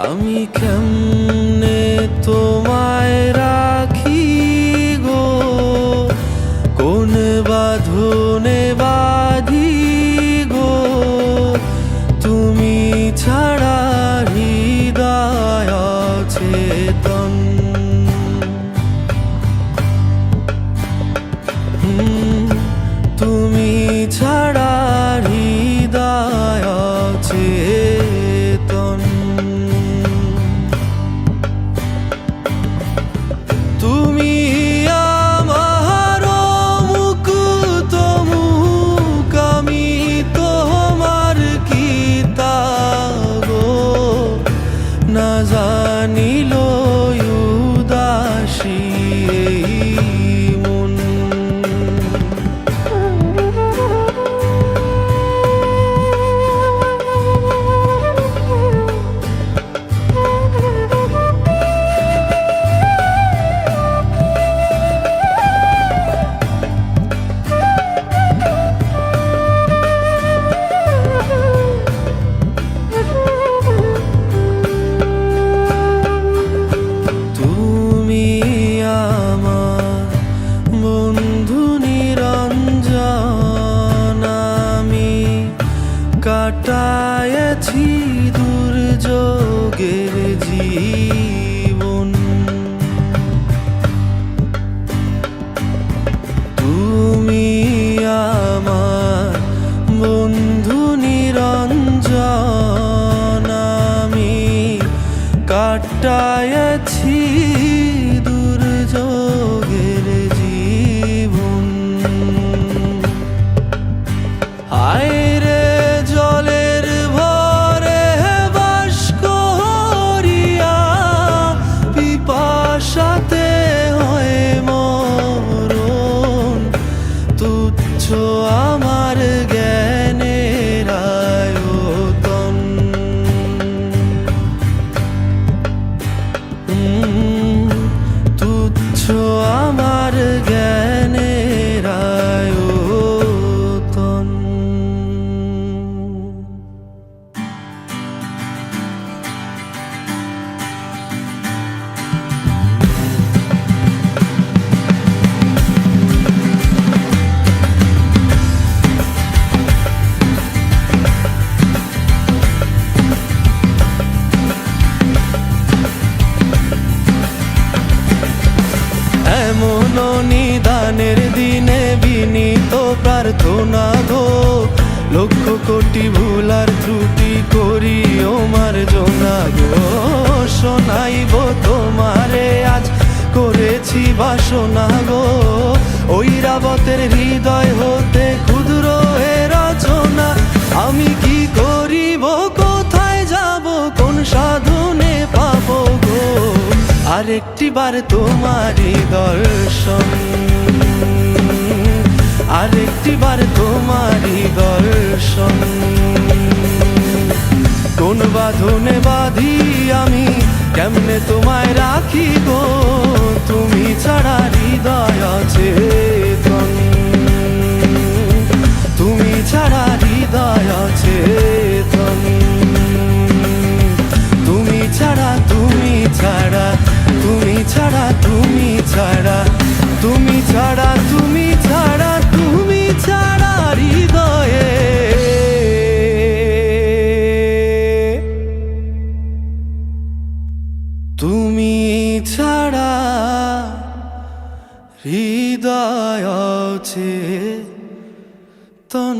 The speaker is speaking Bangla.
আমি কেমনে তোমায় কাটায়াছি দুর্যোগের জীবন। আয়রে জলের ভরে বাস করিয়া পিপাসাতে হয় মরণ তুচ্ছ আমার নিদানের দিনে বিনীত প্রার্থনা গো। লক্ষ কোটি ভুলার ত্রুটি করি ওমার জোনা গো। শোনাইব তোমারে আজ, করেছি বাসনা গো। ওই রাবতের হৃদয় হতে ক্ষুদ্র এ রচনা। আমি কি করিব, কোথায় যাব, কোন সাধনে পাব গো? আরেকটি বার তোমারই দর্শন। আরেকটি বার তোমারই দর্শন। কোন বাঁধনে বাঁধি আমি, কেমনে তোমায় রাখি গো তুমি ছাড়া হৃদয় আছে তুমি ছাড়া হৃদয় আছে তুমি ছাড়া তুমি ছাড়া তুমি ছাড়া তুমি ছাড়া, তুমি ছাড়া হৃদয় আছে তন